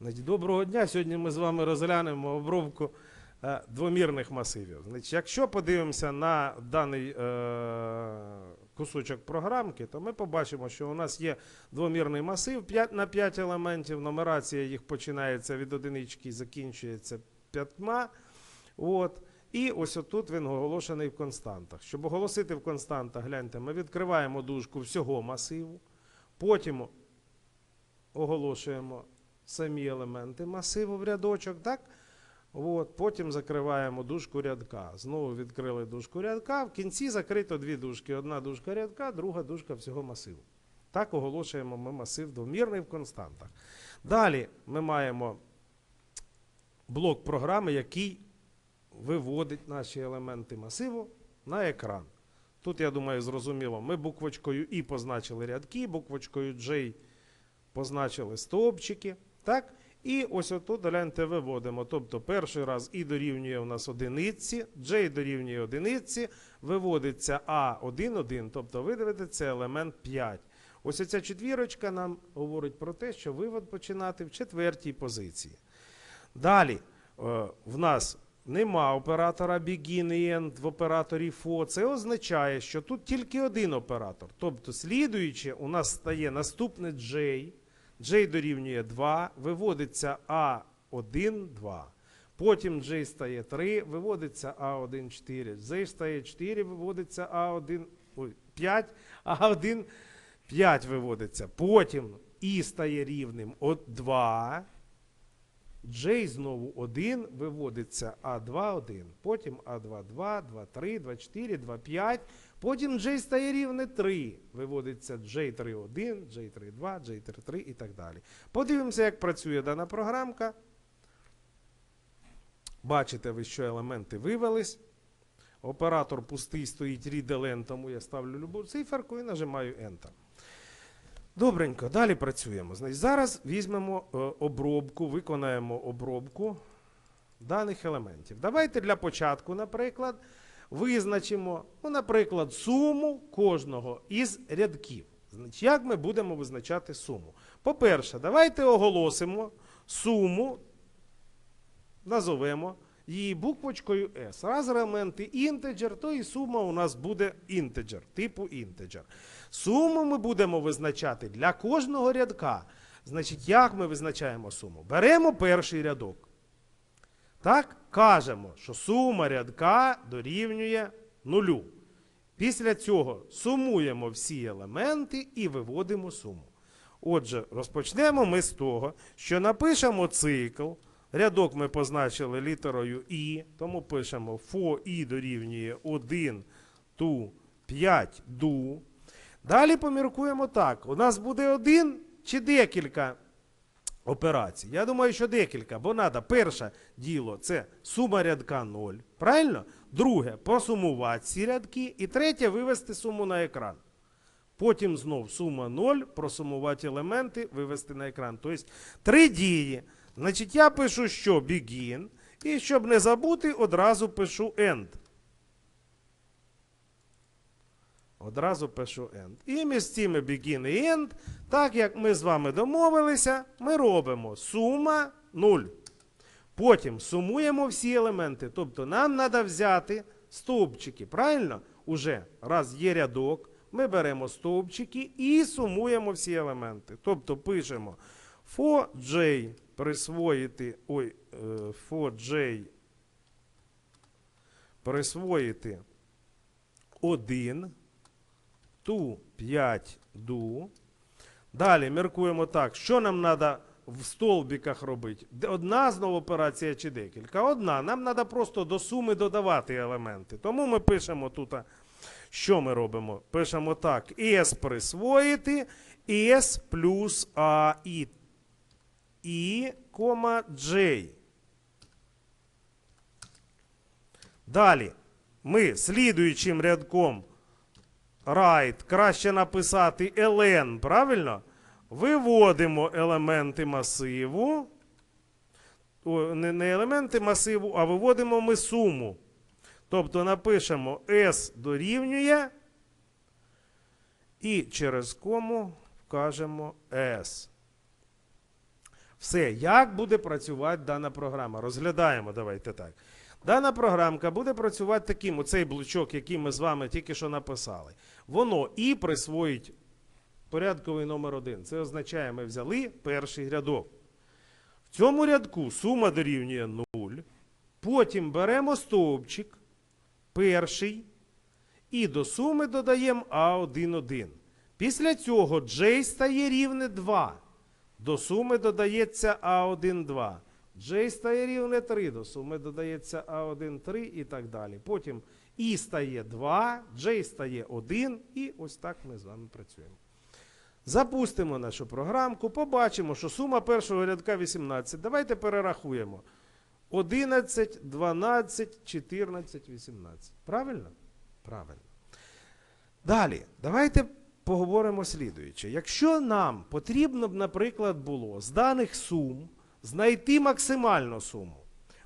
Доброго дня. Сьогодні ми з вами розглянемо обробку е, двомірних масивів. Якщо подивимося на даний е, кусочок програмки, то ми побачимо, що у нас є двомірний масив 5 на 5 елементів. Нумерація їх починається від одинички і закінчується п'ятьма. От. І ось отут він оголошений в константах. Щоб оголосити в константах, гляньте, ми відкриваємо дужку всього масиву, потім оголошуємо самі елементи масиву в рядочок, так? От, потім закриваємо дужку рядка. Знову відкрили дужку рядка. В кінці закрито дві дужки. Одна дужка рядка, друга дужка всього масиву. Так оголошуємо ми масив двомірний в константах. Далі ми маємо блок програми, який виводить наші елементи масиву на екран. Тут, я думаю, зрозуміло, ми буквочкою І позначили рядки, буквочкою J позначили стовпчики. Так? І ось отут гляньте, виводимо. Тобто перший раз І дорівнює у нас одиниці, J дорівнює одиниці, виводиться А1, 1, тобто видавиться елемент 5. Ось ця четвірочка нам говорить про те, що вивод починати в четвертій позиції. Далі е, в нас нема оператора begin і end в операторі for. Це означає, що тут тільки один оператор. Тобто, слідуючи, у нас стає наступне J. J дорівнює 2, виводиться A1, 2. Потім J стає 3, виводиться А1, 4. J стає 4, виводиться А1, ой, 5, А1, 5 виводиться. Потім І стає рівним 2. J знову 1, виводиться А2, 1. Потім А2, 2, 2, 3, 2, 4, 2, 5. Потім J стає рівне 3. Виводиться J3, 1, J3, 2, J3, 3 і так далі. Подивимося, як працює дана програмка. Бачите ви, що елементи вивелись. Оператор пустий стоїть read тому я ставлю любу циферку і нажимаю Enter. Добренько, далі працюємо. Значить, зараз візьмемо е, обробку, виконаємо обробку даних елементів. Давайте для початку, наприклад, визначимо, ну, наприклад, суму кожного із рядків. Значить, як ми будемо визначати суму? По-перше, давайте оголосимо суму, назовемо її буквочкою S. Раз елементи інтеджер, то і сума у нас буде інтеджер, типу інтеджер. Суму ми будемо визначати для кожного рядка. Значить, як ми визначаємо суму? Беремо перший рядок. Так, кажемо, що сума рядка дорівнює нулю. Після цього сумуємо всі елементи і виводимо суму. Отже, розпочнемо ми з того, що напишемо цикл. Рядок ми позначили літерою І, тому пишемо фо І дорівнює 1 ту 5 ду. Далі поміркуємо так. У нас буде один чи декілька операцій. Я думаю, що декілька, бо треба перше діло це сума рядка 0. Правильно? Друге посумувати ці рядки. І третє вивести суму на екран. Потім знов сума 0, просумувати елементи, вивести на екран. Тобто три дії. Значить, я пишу, що begin, і щоб не забути, одразу пишу end. Одразу пишу end. І між цими begin і end, так як ми з вами домовилися, ми робимо сума 0. Потім сумуємо всі елементи. Тобто нам треба взяти стовпчики. Правильно? Уже раз є рядок, ми беремо стовпчики і сумуємо всі елементи. Тобто пишемо for j присвоїти. Ой, е, for j присвоїти 1 ту 5 ду. Далі міркуємо так, що нам треба в столбіках робити. Одна знову операція чи декілька? Одна. Нам треба просто до суми додавати елементи. Тому ми пишемо тут, що ми робимо? Пишемо так: S присвоїти, S плюс А і, і, кома, J. Далі ми слідуючим рядком right, краще написати ln, правильно? Виводимо елементи масиву. О, не, не елементи масиву, а виводимо ми суму. Тобто напишемо S дорівнює і через кому вкажемо S. Все, як буде працювати дана програма? Розглядаємо, давайте так. Дана програмка буде працювати таким, оцей блочок, який ми з вами тільки що написали. Воно і присвоїть порядковий номер один. Це означає, ми взяли перший рядок. В цьому рядку сума дорівнює 0. Потім беремо стовпчик, перший, і до суми додаємо А1,1. Після цього J стає рівне 2. До суми додається А1, 2. J стає рівне 3, до суми додається А1, 3 і так далі. Потім І стає 2, J стає 1, і ось так ми з вами працюємо. Запустимо нашу програмку, побачимо, що сума першого рядка 18. Давайте перерахуємо. 11, 12, 14, 18. Правильно? Правильно. Далі, давайте поговоримо слідуюче. Якщо нам потрібно б, наприклад, було з даних сум знайти максимальну суму,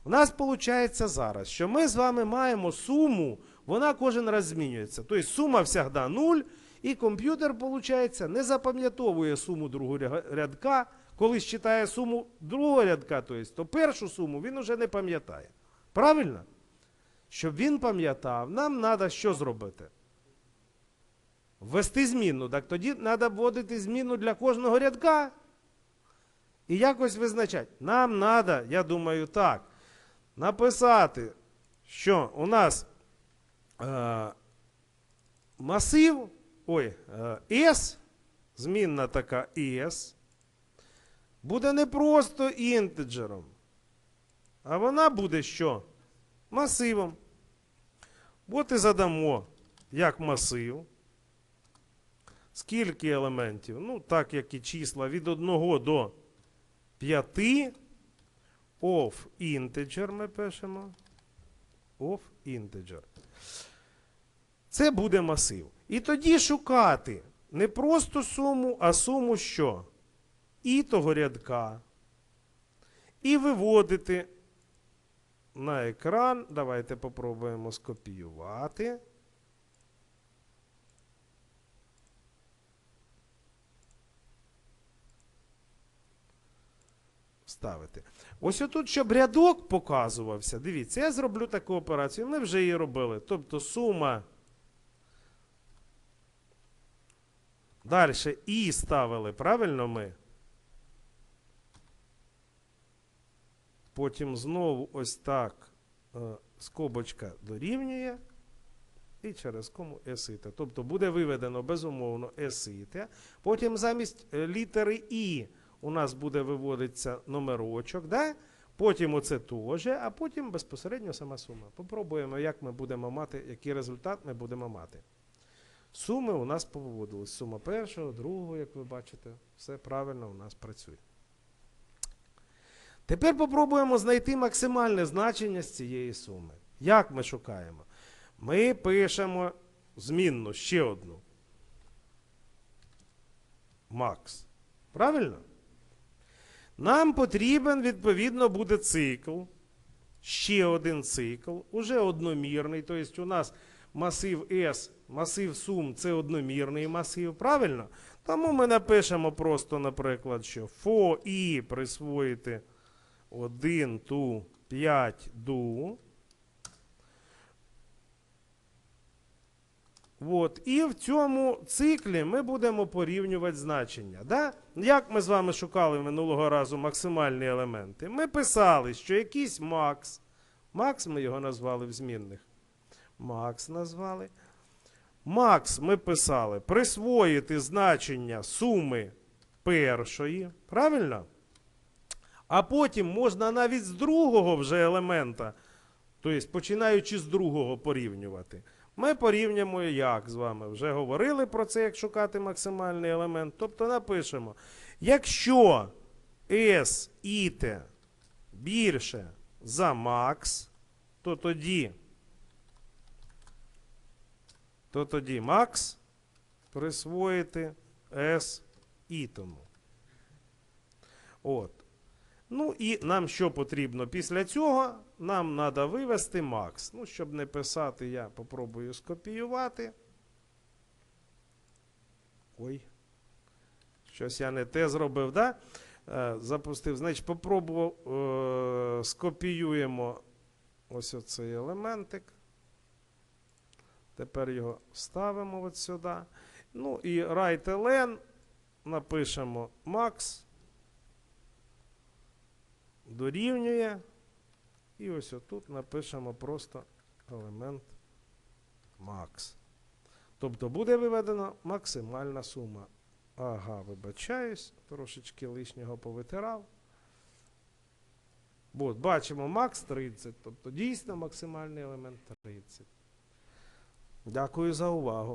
у нас виходить зараз, що ми з вами маємо суму, вона кожен раз змінюється. Тобто сума завжди 0, і комп'ютер, виходить, не запам'ятовує суму другого рядка. Коли читає суму другого рядка, тобто, то першу суму він уже не пам'ятає. Правильно? Щоб він пам'ятав, нам треба що зробити? Ввести змінну. Так тоді треба вводити змінну для кожного рядка. І якось визначати. Нам треба, я думаю, так, написати, що у нас е, масив, ой, е, S, змінна така S, буде не просто інтеджером, а вона буде що? Масивом. От і задамо як масив. Скільки елементів? Ну, так як і числа від 1 до 5 of integer ми пишемо. Of integer. Це буде масив. І тоді шукати не просто суму, а суму що? І того рядка. І виводити на екран. Давайте попробуємо скопіювати. Вставити. Ось отут, щоб рядок показувався. Дивіться, я зроблю таку операцію. Ми вже її робили. Тобто сума. Далі і ставили, правильно ми? Потім знову ось так е, скобочка дорівнює. І через кому есита. Тобто буде виведено безумовно есита. Потім замість е, літери І у нас буде виводитися номерочок. Да? Потім оце теж, а потім безпосередньо сама сума. Попробуємо, як ми будемо мати, який результат ми будемо мати. Суми у нас повиводились. Сума першого, другого, як ви бачите, все правильно у нас працює. Тепер попробуємо знайти максимальне значення з цієї суми. Як ми шукаємо? Ми пишемо змінну ще одну. Макс. Правильно? Нам потрібен, відповідно, буде цикл. Ще один цикл, уже одномірний. Тобто у нас масив S, масив сум це одномірний масив, правильно? Тому ми напишемо просто, наприклад, що фо і присвоїти 1 ту 5 ду. От. І в цьому циклі ми будемо порівнювати значення. Да? Як ми з вами шукали минулого разу максимальні елементи? Ми писали, що якийсь макс, макс ми його назвали в змінних. Макс назвали. Макс ми писали присвоїти значення суми першої. Правильно? А потім можна навіть з другого вже елемента, тобто починаючи з другого порівнювати. Ми порівняємо як з вами. Вже говорили про це, як шукати максимальний елемент. Тобто напишемо, якщо S іте більше за макс, то тоді, то тоді макс присвоїти S ітому. От. Ну і нам що потрібно після цього? Нам треба вивести макс. Ну, щоб не писати, я попробую скопіювати. Ой. Щось я не те зробив, да? Е, запустив. Значить, попробував, е, скопіюємо ось оцей елементик. Тепер його ставимо от сюди. Ну і right ln напишемо max. Дорівнює. І ось отут напишемо просто елемент max. Тобто буде виведена максимальна сума. Ага, вибачаюсь, трошечки лишнього повитирав. От, бачимо макс 30, тобто дійсно максимальний елемент 30. Дякую за увагу.